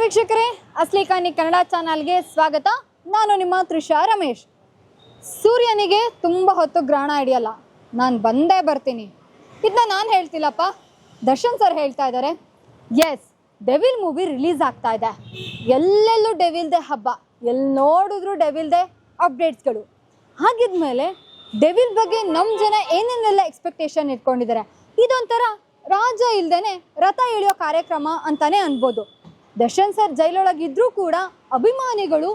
ವೀಕ್ಷಕರೇ, ಅಸ್ಲಿ ಕಾನಿ ಕನ್ನಡ ಚಾನಲ್ಗೆ ಸ್ವಾಗತ. ನಾನು ನಿಮ್ಮ ತ್ರಿಷಾ ರಮೇಶ್. ಸೂರ್ಯನಿಗೆ ತುಂಬ ಹೊತ್ತು ಗ್ರಹಣ ಹಿಡಿಯಲ್ಲ. ನಾನು ಬಂದೇ ಬರ್ತೀನಿ. ಇದನ್ನ ನಾನು ಹೇಳ್ತಿಲ್ಲಪ್ಪ. ದರ್ಶನ್ ಸರ್ ಹೇಳ್ತಾ ಇದ್ದಾರೆ ಎಸ್ ಡೆವಿಲ್ ಮೂವಿ ರಿಲೀಸ್ ಆಗ್ತಾ ಇದೆ. ಎಲ್ಲೆಲ್ಲೂ ಡೆವಿಲ್ದೆ ಹಬ್ಬ. ಎಲ್ಲಿ ನೋಡಿದ್ರು ಡೆವಿಲ್ದೆ ಅಪ್ಡೇಟ್ಸ್ಗಳು ಹಾಗಿದ್ಮೇಲೆ ಡೆವಿಲ್ ಬಗ್ಗೆ ನಮ್ಮ ಜನ ಏನೇನೆಲ್ಲ ಎಕ್ಸ್ಪೆಕ್ಟೇಷನ್ ಇಟ್ಕೊಂಡಿದ್ದಾರೆ ಇದೊಂಥರ ರಾಜ ಇಲ್ದೇನೆ ರಥ ಎಳೆಯೋ ಕಾರ್ಯಕ್ರಮ ಅಂತಾನೆ ಅನ್ಬೋದು. ದರ್ಶನ್ ಸರ್ ಜೈಲೊಳಗಿದ್ರೂ ಕೂಡ ಅಭಿಮಾನಿಗಳು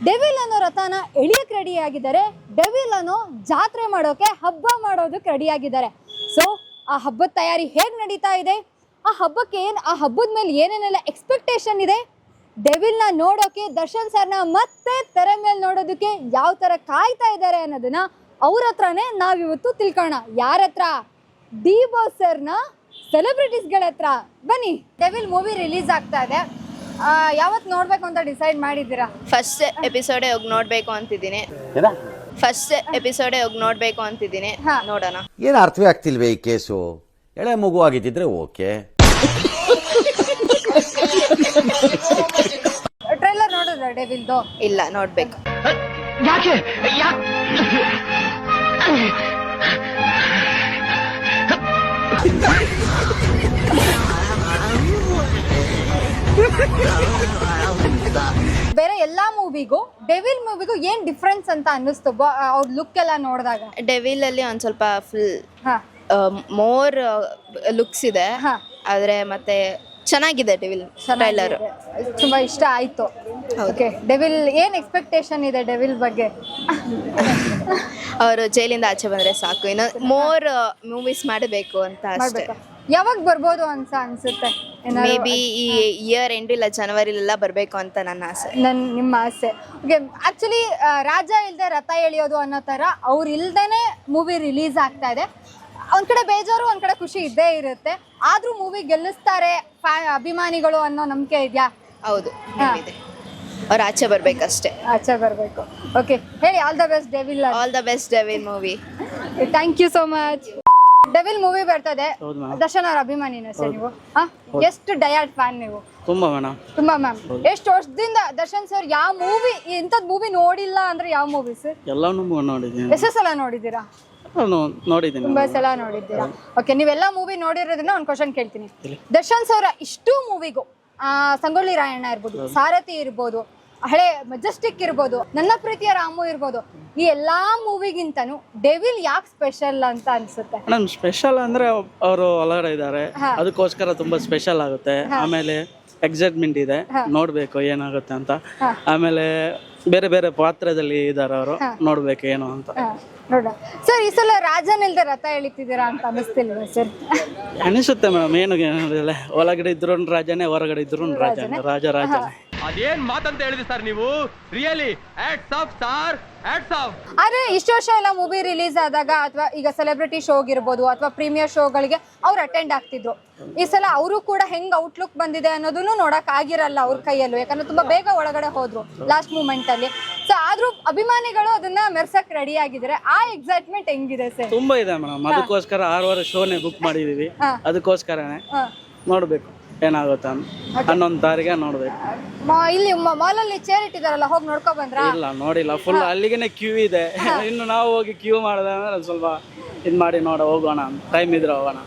ಡೆವಿಲ್ ಅನ್ನೋ ರಥನ ಎಳಿಯಕ್ಕೆ ರೆಡಿಯಾಗಿದ್ದಾರೆ. ಡೆವಿಲ್ ಅನ್ನೋ ಜಾತ್ರೆ ಮಾಡೋಕೆ, ಹಬ್ಬ ಮಾಡೋದಕ್ಕೆ ರೆಡಿಯಾಗಿದ್ದಾರೆ. ಸೊ ಆ ಹಬ್ಬದ ತಯಾರಿ ಹೇಗೆ ನಡೀತಾ ಇದೆ? ಆ ಹಬ್ಬಕ್ಕೆ ಏನು, ಆ ಹಬ್ಬದ ಮೇಲೆ ಏನೇನೆಲ್ಲ ಎಕ್ಸ್ಪೆಕ್ಟೇಷನ್ ಇದೆ? ಡೆವಿಲ್ನ ನೋಡೋಕೆ, ದರ್ಶನ್ ಸರ್ನ ಮತ್ತೆ ತೆರೆ ಮೇಲೆ ನೋಡೋದಕ್ಕೆ ಯಾವ ಥರ ಕಾಯ್ತಾ ಇದ್ದಾರೆ ಅನ್ನೋದನ್ನ ಅವ್ರ ಹತ್ರನೇ ನಾವಿವತ್ತು ತಿಳ್ಕೋಣ ಯಾರ ಹತ್ರ ಡಿ ಬಾಸ್ ಸರ್ನ ಸೆಲೆಬ್ರಿಟೀಸ್ಗಳ ಹತ್ರ ಬನ್ನಿ. ಡೆವಿಲ್ ಮೂವಿ ರಿಲೀಸ್ ಆಗ್ತಾ ಇದೆ. ಯಾವತ್ತು ನೋಡ್ಬೇಕು ಅಂತ ಡಿಸೈಡ್ ಮಾಡಿದ್ದೀರಾ? ಫಸ್ಟ್ ಎಪಿಸೋಡೇ ಹೋಗಿ ನೋಡ್ಬೇಕು ಅಂತಿದ್ದೀನಿ. ಫಸ್ಟ್ ಎಪಿಸೋಡೇ ಹೋಗಿ ನೋಡ್ಬೇಕು ಅಂತಿದ್ದೀನಿ. ಹಾ. ನೋಡೋಣ. ಏನು ಅರ್ಥವೇ ಆಗ್ತಿಲ್ವೇ ಈ ಕೇಸು? ಎಳೆ ಮಗು ಆಗಿದ್ದಿದ್ರೆ ಓಕೆ. ಟ್ರೈಲರ್ ನೋಡಿದ್ರ ಡೆವಿಲ್ದು ಇಲ್ಲ ನೋಡ್ಬೇಕು. ಬೇರೆ ಎಲ್ಲಾ ಮೂವಿಗೂ ಡೆವಿಲ್ ಮೂವಿಗೂ ಏನ್ ಡಿಫ್ರೆನ್ಸ್ ಅಂತ ಅನ್ನಿಸ್ತು? ಅವ್ರ ಲುಕ್ ಎಲ್ಲ ನೋಡಿದಾಗ. ಡೆವಿಲ್ ಅಲ್ಲಿ ಒಂದ್ ಸ್ವಲ್ಪ ಫುಲ್ ಹಾ. ಮೋರ್ ಲುಕ್ಸ್ ಇದೆ. ಆದ್ರೆ ಮತ್ತೆ ಚೆನ್ನಾಗಿದೆ ಡೆವಿಲ್ ಟ್ರೈಲರ್. ತುಂಬಾ ಇಷ್ಟ ಆಯ್ತು. ಓಕೆ ಡೆವಿಲ್ ಏನ್ ಎಕ್ಸ್ಪೆಕ್ಟೇಷನ್ ಇದೆ ಡೆವಿಲ್ ಬಗ್ಗೆ? ಅವರು ಜೈಲಿಂದ ಆಚೆ ಬಂದ್ರೆ ಸಾಕು. ಇನ್ನು ಮೋರ್ ಮೂವೀಸ್ ಮಾಡಬೇಕು ಅಂತ ಅಷ್ಟೇ. ಯಾವಾಗ ಬರ್ಬೋದು ಅಂತ ಅನ್ಸುತ್ತೆ? ಮೇ ಬಿ ಈ ಇಯರ್ ಎಂಡ್ ಇಲ್ಲ ಜನವರಿಲೆಲ್ಲ ಬರಬೇಕು ಅಂತ ನನ್ನ ಆಸೆ. ನನ್ನ ನಿಮ್ಮ ಆಸೆ. ಓಕೆ ಆ್ಯಕ್ಚುಲಿ ರಾಜ ಇಲ್ದೆ ರಥ ಎಳಿಯೋದು ಅನ್ನೋ ತರ ಅವ್ರು ಇಲ್ದೇನೆ ಮೂವಿ ರಿಲೀಸ್ ಆಗ್ತಾ ಇದೆ. ಒಂದ್ ಕಡೆ ಬೇಜಾರು ಒಂದ್ ಕಡೆ ಖುಷಿ ಇದ್ದೇ ಇರುತ್ತೆ. ಆದ್ರೂ ಮೂವಿ ಗೆಲ್ಲಿಸ್ತಾರೆ ಫ್ಯಾ- ಅಭಿಮಾನಿಗಳು ಅನ್ನೋ ನಂಬಿಕೆ ಇದೆಯಾ? ಹೌದು ಇದೆ ಅವ್ರು ಆಚೆ ಬರ್ಬೇಕಷ್ಟೇ. ಆಚೆ ಬರ್ಬೇಕು. ಓಕೆ ಹೇಳಿ all the best devil all the best devil movie thank you so much devil movie ಬರ್ತದೆ. ದರ್ಶನ್ ಅವ್ರ ಅಭಿಮಾನಿನ ಸರ್ ನೀವು. ಹಾ? ಎಷ್ಟು ಡಯಾಡ್ ಫ್ಯಾನ್ ನೀವು? ತುಂಬಾ ಮೇಡಮ್ ತುಂಬಾ ಮ್ಯಾಮ್ ಎಷ್ಟು ವರ್ಷದಿಂದ ದರ್ಶನ್ ಸರ್ ಯಾವ ಮೂವಿ ಇಂಥದ್ ಮೂವಿ ನೋಡಿಲ್ಲ ಅಂದ್ರೆ ಯಾವ ಮೂವಿ ಸರ್ ಎಲ್ಲಾನು ನೋಡಿದ್ದೀನಿ. ಎಷ್ಟೇ ಸಲ ನೋಡಿದ್ದೀರಾ? ನೋಡಿದ್ದೀನಿ ತುಂಬಾ ಸಲ ನೋಡಿದ್ದೀರಾ? ಓಕೆ ನೀವೆಲ್ಲ ಮೂವಿ ನೋಡಿರೋದನ್ನ ಒಂದು ಕ್ವಶನ್ ಕೇಳ್ತೀನಿ. ದರ್ಶನ್ ಸೌರ ಇಷ್ಟು ಮೂವಿಗೂ ಸಂಗೊಳ್ಳಿ ರಾಯಣ್ಣ ಇರ್ಬೋದು ಸಾರಥಿ ಇರ್ಬೋದು ಹಳೆ ಮೆಜೆಸ್ಟಿಕ್ ಇರ್ಬೋದು ನನ್ನ ಪ್ರೀತಿಯ ರಾಮು ಇರ್ಬೋದು ಈ ಎಲ್ಲಾ ಮೂವಿಗಿಂತನೂ ಡೆವಿಲ್ ಯಾಕೆ ಸ್ಪೆಷಲ್ ಅಂತ ಅನ್ಸುತ್ತೆ? ಮೇಡಮ್ ಸ್ಪೆಷಲ್ ಅಂದ್ರೆ ಅವರು ಒಳಗಡೆ ಇದ್ದಾರೆ. ಅದಕ್ಕೋಸ್ಕರ ತುಂಬಾ ಸ್ಪೆಷಲ್ ಆಗುತ್ತೆ. ಆಮೇಲೆ ಎಕ್ಸೈಟ್ಮೆಂಟ್ ಇದೆ. ನೋಡ್ಬೇಕು ಏನಾಗುತ್ತೆ ಅಂತ. ಆಮೇಲೆ ಬೇರೆ ಬೇರೆ ಪಾತ್ರದಲ್ಲಿ ಇದಾರೆ ಅವರು. ನೋಡ್ಬೇಕು ಏನು ಅಂತ. ನೋಡ ಸರ್ ಈ ಸಲ ರಾಜನ್ ಇಲ್ದೆ ರಥ ಎಳಿತಿದ್ದೀರಾ ಅಂತ ಅನಿಸ್ತಿಲ್ವಾ ಸರ್ ಅನಿಸುತ್ತೆ ಮೇಡಮ್ ಏನು ಒಳಗಡೆ ಇದ್ರು ರಾಜನೇ ಹೊರಗಡೆ ಇದ್ರು ರಾಜನೇ. ರಾಜ ರಾಜನೇ. ಅದೇನ್ ಮಾತಂತ ಹೇಳಿದ್ರಿ ಸರ್ ನೀವು? Really hats off star hats off ಆದ್ರೆ ಇಷ್ಟು ವರ್ಷ ಎಲ್ಲ ಮೂವಿ ರಿಲೀಸ್ ಆದಾಗ ಅಥವಾ ಈಗ ಸೆಲೆಬ್ರಿಟಿ ಶೋಗಿರ್ಬೋದು ಅಥವಾ ಪ್ರೀಮಿಯರ್ ಶೋಗಳಿಗೆ ಅವ್ರು ಅಟೆಂಡ್ ಆಗ್ತಿದ್ರು. ಈ ಸಲ ಅವರು ಕೂಡ ಹೆಂಗ್ ಔಟ್ಲುಕ್ ಬಂದಿದೆ ಅನ್ನೋದನ್ನು ನೋಡಕ್ ಆಗಿರಲ್ಲ ಅವ್ರ ಕೈಯಲ್ಲೂ. ಯಾಕಂದ್ರೆ ತುಂಬಾ ಬೇಗ ಒಳಗಡೆ ಹೋದ್ರು ಲಾಸ್ಟ್ ಮೂಮೆಂಟ್ ಅಲ್ಲಿ. ಸೊ ಆದ್ರೂ ಅಭಿಮಾನಿಗಳು ಅದನ್ನ ಮೆರ್ಸಕ್ ರೆಡಿ ಆಗಿದ್ರೆ ಆ ಎಕ್ಸೈಟ್ಮೆಂಟ್ ಹೆಂಗಿದೆ ಸರ್? ತುಂಬಾ ಇದೆ ಮೇಡಮ್ ಅದಕ್ಕೋಸ್ಕರ ಆರು ವಾರ ಶೋನೇ ಬುಕ್ ಮಾಡಿದೀವಿ. ಅದಕ್ಕೋಸ್ಕರನೇ ನೋಡ್ಬೇಕು. ಏನಾಗುತ್ತೆ ಅಂತ ಹನ್ನೊಂದು ತಾರೀಗೆ ನೋಡ್ಬೇಕು. ಇಲ್ಲಿ ಮಾಲಲ್ಲಿ ಚೇರ್ ಇಟ್ಟಿದಾರಲ್ಲ ಹೋಗಿ ನೋಡ್ಕೊ ಬಂದ್ರಾ? ಇಲ್ಲ ನೋಡಿಲ್ಲ. ಫುಲ್ ಅಲ್ಲಿಗೆನೆ ಕ್ಯೂ ಇದೆ. ಇನ್ನು ನಾವು ಹೋಗಿ ಕ್ಯೂ ಮಾಡಿದ್ರೆ ಒಂದ್ ಸ್ವಲ್ಪ ಇದು ಮಾಡಿ ನೋಡ ಹೋಗೋಣ ಟೈಮ್ ಇದ್ರೆ ಹೋಗೋಣ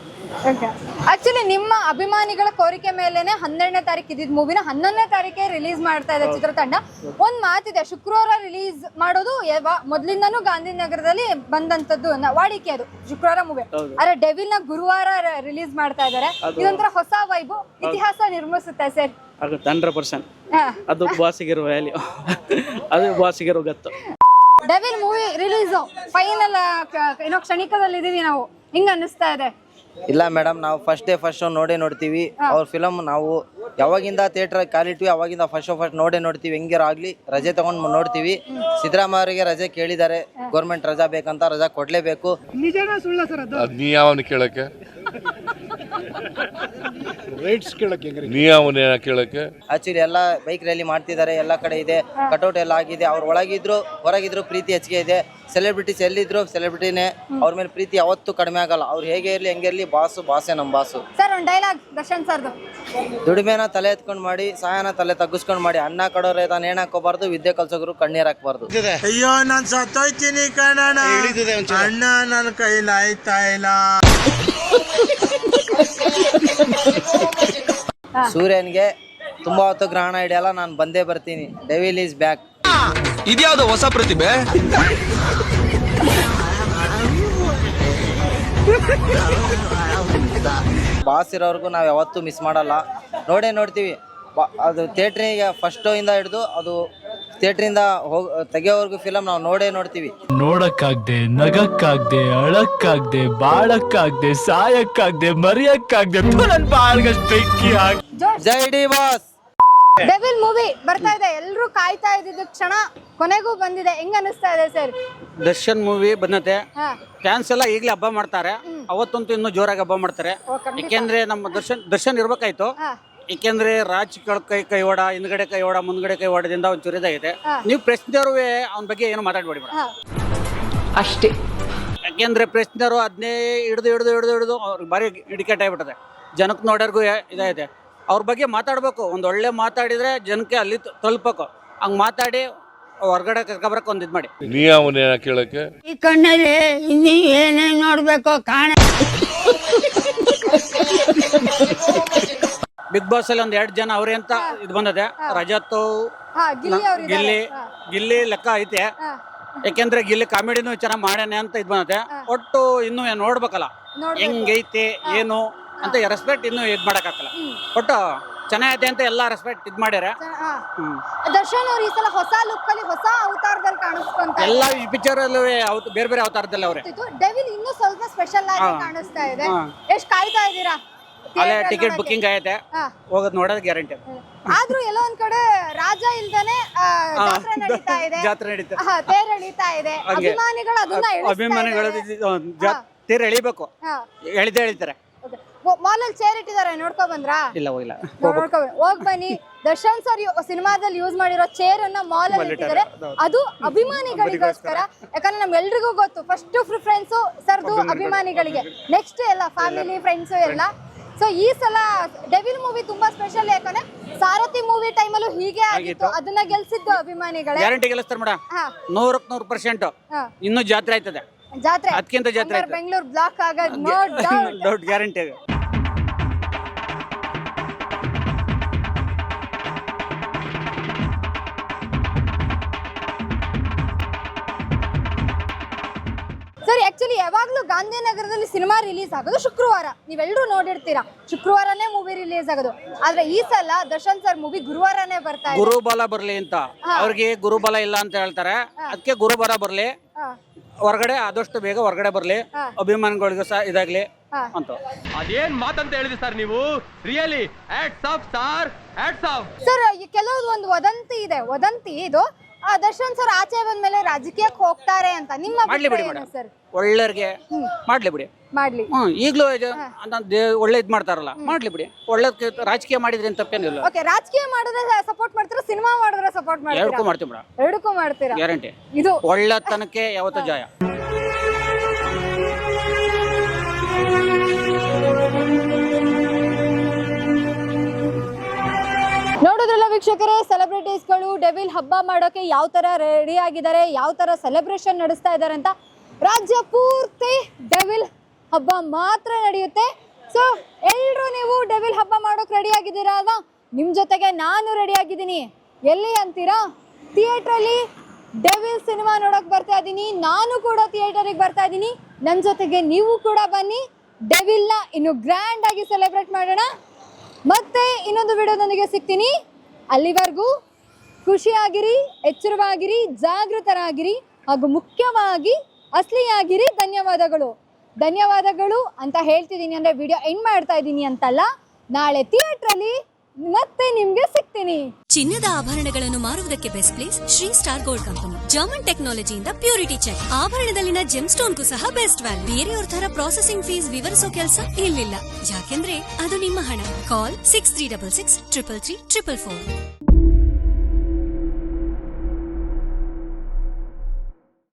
ಆಕ್ಚುಲಿ ನಿಮ್ಮ ಅಭಿಮಾನಿಗಳ ಕೋರಿಕೆ ಮೇಲೆನೆ ಹನ್ನೆರಡನೇ ತಾರೀಕು ಇದ್ದಿದ್ದ ಮೂವಿನ ಹನ್ನೊಂದನೇ ತಾರೀಕೆ ರಿಲೀಸ್ ಮಾಡ್ತಾ ಇದೆ ಚಿತ್ರತಂಡ. ಒಂದ್ ಮಾತಿದೆ ಶುಕ್ರವಾರ ರಿಲೀಸ್ ಮಾಡೋದು ಮೊದ್ಲಿಂದಾನು ಗಾಂಧಿನಗರದಲ್ಲಿ ಬಂದಂತದ್ದು ವಾಡಿಕೆ ಅದು ಶುಕ್ರವಾರ ಮೂವಿ ಆದ್ರೆ ಡೆವಿಲ್ನ ಗುರುವಾರ ರಿಲೀಸ್ ಮಾಡ್ತಾ ಇದಾರೆ ಇದೊಂಥರ ಹೊಸ ವೈಬು ಇತಿಹಾಸ ನಿರ್ಮಿಸುತ್ತೆ ಸರ್. ಆಗುತ್ತೆ ಹಂಡ್ರೆಡ್ ಪರ್ಸೆಂಟ್. ಅದು ಬಾಸಿಗಿರೋ ವ್ಯಾಲ್ಯೂ ಅದು ಬಾಸಿಗಿರೋ ಗತ್ತು. ಡೆವಿಲ್ ಮೂವಿ ರಿಲೀಸ್ ಫೈನಲ್ ಏನೋ ಕ್ಷಣಿಕದಲ್ಲಿ ಇದೀವಿ ನಾವು. ಹಿಂಗ ಅನಿಸ್ತಾ ಇದೆ. ಇಲ್ಲ ಮೇಡಮ್ ನಾವು ಫಸ್ಟ್ ಡೇ ಫಸ್ಟ್ ಶೋ ನೋಡೇ ನೋಡ್ತೀವಿ. ಅವ್ರ ಫಿಲಮ್ ನಾವು ಯಾವಾಗಿಂದ ಥಿಯೇಟರ್ ಕಾಲಿಟ್ವಿ ಅವಾಗಿಂದ ಫಸ್ಟ್ ಶೋ ಫಸ್ಟ್ ನೋಡೇ ನೋಡ್ತೀವಿ. ಹೆಂಗಿರಾಗ್ಲಿ ರಜೆ ತಗೊಂಡು ನೋಡ್ತೀವಿ. ಸಿದ್ದರಾಮಯ್ಯ ಅವರಿಗೆ ರಜೆ ಕೇಳಿದ್ದಾರೆ. ಗೌರ್ಮೆಂಟ್ ರಜಾ ಬೇಕಂತ ರಜಾ ಕೊಡ್ಲೇಬೇಕು. ಅದು ನೀ ಯಾವನು ಕೇಳಕ್ಕೆ? ನೀ ಅವನೇನ ಕೇಳಕ್ಕೆ? ಆಕ್ಚುಲಿ ಎಲ್ಲ ಬೈಕ್ ರ್ಯಾಲಿ ಮಾಡ್ತಿದ್ದಾರೆ ಎಲ್ಲ ಕಡೆ ಇದೆ ಕಟೌಟ್ ಎಲ್ಲ ಆಗಿದೆ ಅವ್ರ ಒಳಗಿದ್ರು ಹೊರಗಿದ್ರು ಪ್ರೀತಿ ಹೆಚ್ಚಿಗೆ ಇದೆ. ಸೆಲೆಬ್ರಿಟೀಸ್ ಎಲ್ಲಿದ್ರು ಸೆಲೆಬ್ರಿಟಿನೇ ಅವ್ರ ಮೇಲೆ ಪ್ರೀತಿ ಅವತ್ತು ಕಡಿಮೆ ಆಗಲ್ಲ. ಅವ್ರು ಹೇಗೆ ಇರಲಿ ಹೆಂಗೆ ಇರಲಿ ಬಾಸು ಬಾಸೆ ನಮ್ಮ ಬಾಸು. ಸರ್ ಒಂದು ಡೈಲಾಗ್ ದರ್ಶನ್ ಸರ್ದು. ದುಡಿಮೆನ ತಲೆ ಎತ್ಕೊಂಡು ಮಾಡಿ ಸಹಾಯನ ತಲೆ ತಗ್ಗಿಸ್ಕೊಂಡು ಮಾಡಿ ಅನ್ನ ಕಡೋರೆ ತಾನು ಏನ್ ಹಾಕೋಬಾರ್ದು ವಿದ್ಯೆ ಕಲ್ಸೋಗ್ರು ಕಣ್ಣೀರ್ ಹಾಕಬಾರ್ದು. ಅಯ್ಯೋ ನಾನು ಸತ್ತೋಯ್ತೀನಿ ಕಣ್ಣ ಅಣ್ಣ ನನ್ನ ಕೈಲಾಯ್ತಾ ಇಲ್ಲ. ಸೂರ್ಯನ್ಗೆ ತುಂಬಾ ಹೊತ್ತು ಗ್ರಹಣ ಹಿಡಿಯಲ್ಲ ನಾನು ಬಂದೇ ಬರ್ತೀನಿ. ಡೆವಿಲ್ ಈಸ್ ಬ್ಯಾಕ್ ಇದ್ಯಾವ್ದು ಹೊಸ ಪ್ರತಿಭೆ? ಬಾಸ್ ಇರೋರ್ಗು ನಾವು ಯಾವತ್ತೂ ಮಿಸ್ ಮಾಡಲ್ಲ. ನೋಡೇ ನೋಡ್ತೀವಿ. ಬಾ- ಅದು ಥಿಯೇಟ್ರಿಗೆ ಫಸ್ಟ್ ಇಂದ ಹಿಡಿದು ಅದು ಥಿಯೇಟ್ರಿಂದ ಹೋಗ್ ತೆಗಿಯೋವರೆಗೂ ಫಿಲಮ್ ನಾವು ನೋಡೇ ನೋಡ್ತೀವಿ. ನೋಡಕ್ಕಾಗ್ದೆ ನಗಕ್ಕಾಗ್ದೆ ಅಳಕ್ಕಾಗ್ದೆ ಬಾಳಕ್ಕಾಗ್ದೆ ಸಾಯಕ್ಕಾಗ್ದೆ ಮರಿಯಕ್ಕಾಗ್ದೆ ನನ್ ಬಾಳ್ಗಷ್ಟು ಬೆಂಕಿ ಹಾಕಿ ಜೈ ಡಿ ಬಾಸ್ ಡೆವಿಲ್ ಮೂವಿ ಬರ್ತಾ ಇದೆ. ಎಲ್ಲರೂ ಕಾಯ್ತಾ ಇದ್ದಿದ್ದು ಕ್ಷಣ ಕೊನೆಗೂ ಬಂದಿದೆ. ಹೆಂಗ್ ಅನಿಸ್ತಾ ಇದೆ ಸರ್? ದರ್ಶನ್ ಮೂವಿ ಬಂದತೆ. ಹಾ. ಫ್ಯಾನ್ಸ್ ಎಲ್ಲ ಈಗಲೇ ಹಬ್ಬ ಮಾಡ್ತಾರೆ. ಅವತ್ತಂತೂ ಇನ್ನೂ ಜೋರಾಗಿ ಹಬ್ಬ ಮಾಡ್ತಾರೆ. ಓ, ಖಂಡಿತ. ಯಾಕೆಂದ್ರೆ ನಮ್ಮ ದರ್ಶನ್ ದರ್ಶನ್ ಇರ್ಬೇಕಾಯ್ತು. ಹಾ. ಏಕೆಂದ್ರೆ ರಾಜಕೀಯ ಕೈ ಕೈವಾಡ ಹಿಂದ್ಗಡೆ ಕೈವಾಡ ಮುಂದ್ಗಡೆ ಕೈವಾಡದಿಂದ ಒಂದು ಇದಾಗಿದೆ ಇದೆ ನೀವು ಪ್ರಶ್ನೆಯವರು ಅವನ ಬಗ್ಗೆ ಏನು ಮಾತಾಡ್ಬೇಡಿ ಮೇಡಮ್ ಅಷ್ಟೇ. ಯಾಕೆಂದ್ರೆ ಪ್ರಶ್ನೆಯವರು ಅದನ್ನೇ ಹಿಡಿದು ಹಿಡಿದು ಹಿಡಿದು ಹಿಡಿದು ಅವ್ರಿಗೆ ಭಾರಿ ಇಡಿಕೇಟ್ ಆಗಿಬಿಟ್ಟದೆ. ಜನಕ್ಕೆ ನೋಡೋರ್ಗು ಇದಾಗಿದೆ ಅವ್ರ ಬಗ್ಗೆ ಮಾತಾಡ್ಬೇಕು. ಒಂದು ಒಳ್ಳೆ ಮಾತಾಡಿದ್ರೆ ಜನಕ್ಕೆ ಅಲ್ಲಿ ತಲುಪಬೇಕು ಹಂಗೆ ಮಾತಾಡಿ ಹೊರಗಡೆ ಕರ್ಕೊಬರಕ್ಕೆ ಒಂದು ಇದು ಮಾಡಿ. ನೀ ಅವನೇನ ಕೇಳಕ್ಕೆ? ಈ ಕಣ್ಣಲ್ಲಿ ಇನ್ನೀ ಏನೇನ್ ನೋಡ್ಬೇಕು ಕಾಣ ಬಿಗ್ ಬಾಸ್ ಅಲ್ಲಿ ಒಂದ್ ಎರಡ್ ಜನ ಅವ್ರೆ ಅಂತ ಇದು ಬಂದದೆ. ರಜತ್ ಹಾ ಗಿಲ್ಲಿ ಅವ್ರು ಗಿಲ್ಲಿ ಗಿಲ್ಲಿ ಲೆಕ್ಕ ಐತೆ. ಯಾಕೆಂದ್ರೆ ಗಿಲ್ಲಿ ಕಾಮಿಡಿನು ಚೆನ್ನಾಗಿ ಮಾಡ್ಯಾನೆ ಅಂತ ಇದು ಬಂದತೆ ಒಟ್ಟು ಇನ್ನು ಏನ್ ನೋಡ್ಬೇಕಲ್ಲ? ನೋಡ್ಬೇಕು. ಹೆಂಗೈತೆ ಏನು ಅಂತ ರೆಸ್ಪೆಕ್ಟ್ ಇನ್ನು ಇದು ಮಾಡಕ್ಕಾಗಲ್ಲ. ಒಟ್ಟು ಚೆನ್ನಾಗೈತೆ ಅಂತ ಎಲ್ಲಾ ರೆಸ್ಪೆಕ್ಟ್ ಇದು ಮಾಡ್ಯಾರ. ದರ್ಶನ್ ಅವ್ರು ಈ ಸಲ ಹೊಸ ಲುಕ್ ಅಲ್ಲಿ ಹೊಸ ಅವತಾರದಲ್ಲಿ ಕಾಣಿಸ್ಕೊಂತ ಎಲ್ಲ ಈ ಪಿಕ್ಚರ್ ಅಲ್ಲೂ ಬೇರೆ ಬೇರೆ ಅವತಾರದಲ್ಲಿ ಅವ್ರೆ. ಡೆವಿಲ್ ಇನ್ನೂ ಸ್ವಲ್ಪ ಸ್ಪೆಷಲ್ ಆಗಿ. ಕಾಣಿಸ್ತಾ ಇದೆ. ಎಷ್ಟು ಎಷ್ಟ್ ಕಾಯ್ತಾ ಇದ್ದೀರಾ? ಅಲ್ಲೇ ಟಿಕೆಟ್? ಬುಕ್ಕಿಂಗ್ ಆಗೈತೆ. ಹಾ. ನೋಡೋದ್ ನೋಡೋದು ಗ್ಯಾರಂಟಿ ಆದ್ರೂ ಎಲ್ಲೋ ಒಂದ್ ಕಡೆ ರಾಜ ಇಲ್ದೇನೆ ಆ, ಜಾತ್ರೆ ನಡೀತಾ ಇದೆ. ಜಾತ್ರೆ ಹಾ, ತೇರ್ ಎಳೀತಾ ಇದೆ. ಹಂಗೆ. ಅಭಿಮಾನಿಗಳು ಅದನ್ನ ಎಳಿಸ್ತಾ ಅಭಿಮಾನಿಗಳು ಇದ್ದಾರೆ. ಜಾ- ತೀರ ಎಳಿಬೇಕು. ಹಾ. ಎಳಿದೇ ಎಳಿತಾರೆ. ಮಾಲ್ ಅಲ್ಲಿ ಚೇರ್ ಇಟ್ಟಿದ್ದಾರೆ ನೋಡ್ಕೊ ಬಂದ್ರಾ? ಇಲ್ಲ ಹೋಗಿಲ್ಲ. ನೋಡ್ಕೊ ಹೋಗ್ ಬನ್ನಿ. ದರ್ಶನ್ ಸರ್ ಸಿನಿಮಾದಲ್ಲಿ ಯೂಸ್ ಮಾಡಿರೋ ಚೇರ್ ಅನ್ನ ಮಾಲ್ ಅಲ್ಲಿ ಇಟ್ಟಿದ್ದಾರೆ. ಅದು ಅಭಿಮಾನಿಗಳಿಗೋಸ್ಕರ. ಯಾಕಂದ್ರೆ ನಮ್ಗೆಲ್ರಿಗೂ ಗೊತ್ತು ಫಸ್ಟ್ ಪ್ರಿಫರೆನ್ಸ್ ಸರ್ದು ಅಭಿಮಾನಿಗಳಿಗೆ. ನೆಕ್ಸ್ಟ್ ಎಲ್ಲ ಫ್ಯಾಮಿಲಿ ಫ್ರೆಂಡ್ಸ್ ಎಲ್ಲ. ಸೊ ಈ ಸಲ ಡೆವಿಲ್ ಮೂವಿ ತುಂಬಾ ಸ್ಪೆಷಲ್ ಯಾಕಂದ್ರೆ ಸಾರಥಿ ಮೂವಿ ಟೈಮಲ್ಲೂ ಹೀಗೆ ಆಗಿತ್ತು. ಅದನ್ನ ಗೆಲ್ಸಿದ್ದು ಅಭಿಮಾನಿಗಳೇ. ಗ್ಯಾರಂಟಿ ಗೆಲ್ಲಿಸ್ತಾರೆ ಮೇಡಮ್ ನೂರಕ್ ನೂರು ಪರ್ಸೆಂಟ್ ಇನ್ನು ಜಾತ್ರೆ ಆಯ್ತದೆ. ಜಾತ್ರೆ. ಅದಕ್ಕಿಂತ ಜಾತ್ರೆ ಬೆಂಗಳೂರು ಬ್ಲಾಕ್ ಆಗೋದು ಡೌಟ್ ಗ್ಯಾರಂಟಿ ಸರಿ ಆಕ್ಚುಲಿ ಯಾವಾಗಲೂ ಗಾಂಧಿನಗರದಲ್ಲಿ ಸಿನಿಮಾ ರಿಲೀಸ್ ಆಗೋದು ಶುಕ್ರವಾರ. ನೀವೆಲ್ಲರೂ ನೋಡಿರ್ತೀರಾ. ಶುಕ್ರವಾರನೇ ಮೂವಿ ರಿಲೀಸ್ ಆಗೋದು. ಆದ್ರೆ ಈ ಸಲ ದರ್ಶನ್ ಸರ್ ಮೂವಿ ಗುರುವಾರನೇ ಬರ್ತಾ ಇದೆ. ಗುರುಬಲ ಬರ್ಲಿ ಅಂತ. ಅವ್ರಿಗೆ ಗುರುಬಲ ಇಲ್ಲ ಅಂತ ಹೇಳ್ತಾರೆ. ಅದಕ್ಕೆ ಗುರುಬಲ ಬರ್ಲಿ. ಹಾ, ಹೊರಗಡೆ ಆದಷ್ಟು ಬೇಗ ಹೊರಗಡೆ ಬರ್ಲಿ. ಅಭಿಮಾನಿಗಳಿಗೆ ಸಹ ಇದಾಗ್ಲಿ. ಅಂತ. ಅದೇನ್ ಮಾತಂತ ಹೇಳಿದ್ರಿ ಸರ್ ನೀವು? Really off sir off sir ಈ ಕೆಲವ್ದು ಒಂದು ವದಂತಿ ಇದೆ. ವದಂತಿ ಇದು. ದರ್ಶನ್ ಸರ್ ಆಚೆ ಬಂದ್ಮೇಲೆ ರಾಜಕೀಯಕ್ಕೆ ಹೋಗ್ತಾರೆ ಅಂತ. ನಿಮ್ಮ ಮಾಡ್ಲಿ ಬಿಡಿ ಅಭಿಪ್ರಾಯ ಏನು ಮೇಡಮ್ ಸರ್? ಒಳ್ಳೆಯವ್ರಿಗೆ ಮಾಡ್ಲಿ ಬಿಡಿ. ಮಾಡ್ಲಿ. ಹ್ಮ್ ಈಗಲೂ ಒಳ್ಳೆ ಇದ್ ಮಾಡ್ತಾರಲ್ಲ ಮಾಡ್ಲಿ ಬಿಡಿ. ಒಳ್ಳೆ ರಾಜಕೀಯ ಮಾಡಿದ್ರೆ ಏನ್ ತಪ್ಪೇನಿಲ್ಲ. ಓಕೆ ರಾಜಕೀಯ ಮಾಡಿದ್ರೆ ಸಪೋರ್ಟ್ ಮಾಡ್ತೀರಾ ಸಿನಿಮಾ ಮಾಡಿದ್ರೆ ಸಪೋರ್ಟ್ ಎರಡಕ್ಕೂ ಮಾಡ್ತೀರಾ ಮಾಡ್ತೀವಿ ಮೇಡಮ್. ಎರಡಕ್ಕೂ ಮಾಡ್ತೀರಾ? ಗ್ಯಾರಂಟಿ. ಇದು ಒಳ್ಳೆತನಕ್ಕೆ ಯಾವತ್ತೂ ಜಯ. ನೋಡಿದ್ರಲ್ಲ ವೀಕ್ಷಕರೇ ಸೆಲೆಬ್ರಿಟೀಸ್ಗಳು ಡೆವಿಲ್ ಹಬ್ಬ ಮಾಡೋಕೆ ಯಾವ ತರ ರೆಡಿ ಆಗಿದ್ದಾರೆ, ಯಾವ ತರ ಸೆಲೆಬ್ರೇಷನ್ ನಡೆಸ್ತಾ ಇದ್ದಾರೆ ಅಂತ ರಾಜ್ಯ ಪೂರ್ತಿ ಡೆವಿಲ್ ಹಬ್ಬ ಮಾತ್ರ ನಡೆಯುತ್ತೆ. ಸೊ ಎಲ್ಲರೂ ನೀವು ಡೆವಿಲ್ ಹಬ್ಬ ಮಾಡೋಕೆ ರೆಡಿ ಆಗಿದ್ದೀರಾ ಅಲ್ವಾ? ನಿಮ್ಮ ಜೊತೆಗೆ ನಾನು ರೆಡಿ ಆಗಿದ್ದೀನಿ. ಎಲ್ಲಿ ಅಂತೀರಾ? ಥಿಯೇಟ್ರಲ್ಲಿ ಡೆವಿಲ್ ಸಿನಿಮಾ ನೋಡಕ್ ಬರ್ತಾ ಇದ್ದೀನಿ. ನಾನು ಕೂಡ ಥಿಯೇಟರಿಗೆ ಬರ್ತಾ ಇದ್ದೀನಿ. ನನ್ನ ಜೊತೆಗೆ ನೀವು ಕೂಡ ಬನ್ನಿ. ಡೆವಿಲ್ನ ಇನ್ನು ಗ್ರ್ಯಾಂಡ್ ಆಗಿ ಸೆಲೆಬ್ರೇಟ್ ಮಾಡೋಣ. ಮತ್ತೆ ಇನ್ನೊಂದು ವಿಡಿಯೋದೊಂದಿಗೆ ಸಿಗ್ತೀನಿ. ಅಲ್ಲಿವರೆಗೂ ಖುಷಿಯಾಗಿರಿ ಎಚ್ಚರವಾಗಿರಿ, ಜಾಗೃತರಾಗಿರಿ ಹಾಗೂ ಮುಖ್ಯವಾಗಿ ಅಸಲಿಯಾಗಿರಿ ಧನ್ಯವಾದಗಳು. ಧನ್ಯವಾದಗಳು ಅಂತ ಹೇಳ್ತಿದ್ದೀನಿ ಅಂದರೆ ವಿಡಿಯೋ ಎಂಡ್ ಮಾಡ್ತಾ ಇದ್ದೀನಿ ಅಂತಲ್ಲ, ನಾಳೆ ಥಿಯೇಟ್ರಲ್ಲಿ ಮತ್ತೆ ನಿಮ್ಗೆ ಸಿಗ್ತೀನಿ. ಚಿನ್ನದ ಆಭರಣಗಳನ್ನು ಮಾರುವುದಕ್ಕೆ best place Shri star gold company German ಟೆಕ್ನಾಲಜಿಯಿಂದ purity check ಆಭರಣದಲ್ಲಿನ ಜೆಮ್ ಸ್ಟೋನ್ಗೂ ಸಹ ಬೆಸ್ಟ್ ವ್ಯಾಲ್ ಬೇರೆಯವ್ರ ತರ ಪ್ರಾಸೆಸಿಂಗ್ ಫೀಸ್ ವಿವರಿಸೋ ಕೆಲಸ ಇಲ್ಲಿಲ್ಲ. ಯಾಕೆಂದ್ರೆ ಅದು ನಿಮ್ಮ ಹಣ. Call six three double six triple three triple four